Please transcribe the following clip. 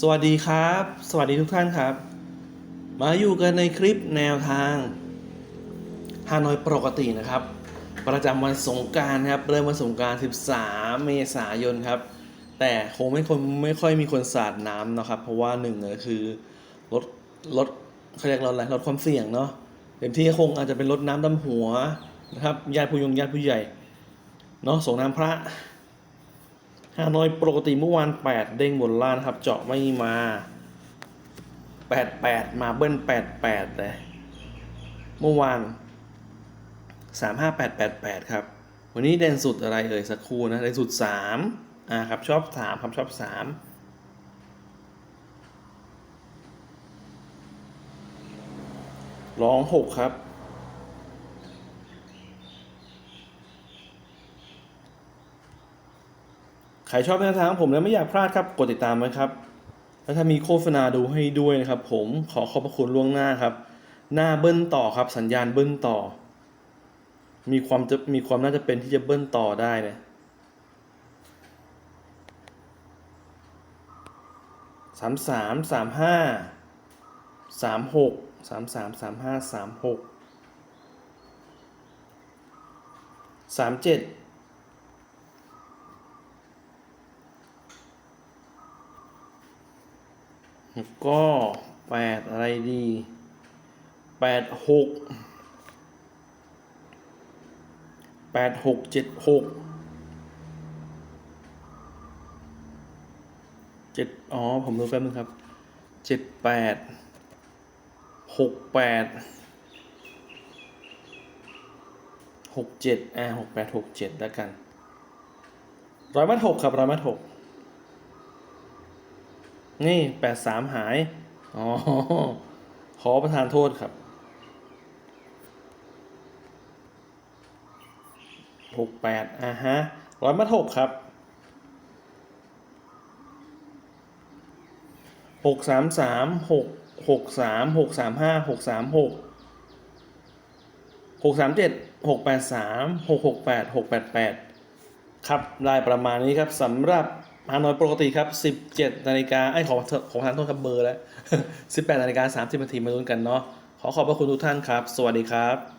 สวัสดีครับ สวัสดีทุกท่านครับ มาอยู่กันในคลิปแนวทางฮานอยปกตินะครับ ประจำวันสงการครับ เริ่มวันสงกราร 13 เมษายนครับ แต่คงไม่คนไม่ค่อยมีคนสาดน้ำนะครับ เพราะว่าหนึ่งเลยคือลดลดเขาเรียกลดอะไรลดความเสี่ยงเนาะเต็มที่คงอาจจะเป็นลดน้ำดำหัวนะครับญาติผู้ยงญาติผู้ใหญ่เนาะส่งน้ำพระ ฮานอยปกติเมื่อวาน8เด้งบนล่างครับ เจาะไม่มา88มาเบิ้ล88เลยเมื่อวาน35888ครับ วันนี้เด่นสุดอะไรเอ่ยสักครู่นะเด่นสุด3อ่าครับชอบ3ครับชอบ3ร้อง6ครับ ใครชอบแนวทางของผมแล้วไม่อยากพลาดครับ กดติดตามไว้ครับ แล้วถ้ามีโฆษณาดูให้ด้วยนะครับ ผมขอขอบพระคุณล่วงหน้าครับ หน้าเบิ้ลต่อครับ สัญญาณเบิ้ลต่อ มีความจะมีความน่าจะเป็นที่จะเบิ้ลต่อได้นี่ยสามสามสามห้าสามหกสามสามสามห้าสามหกสามเจ็ด ก็แปดอะไรดีแปดหกแปดหกเจ็ดหกเจ็ดอ๋อ ผมดูแป๊บนึงครับเจ็ดแปดหกแปดหกเจ็ดอ่าหกแปดหกเจ็ดแล้วกันร้อยมัดหกครับร้อยมัดหก นี่แปดสามหาย อ๋อ ขอประทานโทษครับหกแปดอ่าฮะร้อยมัดหกครับหกสามสามหกหกสามหกสามห้าหกสามหกหกสามเจ็ดหกแปดสามหกหกแปดหกแปดแปดครับได้ประมาณนี้ครับสำหรับ มานอยปกติครับ 17นาฬิกาไอ้ขอขอทานโทษครับเบอร์แล้ว 18นาฬิกา30นาทีมาลุ้นกันเนาะขอขอบพระคุณทุกท่านครับ สวัสดีครับ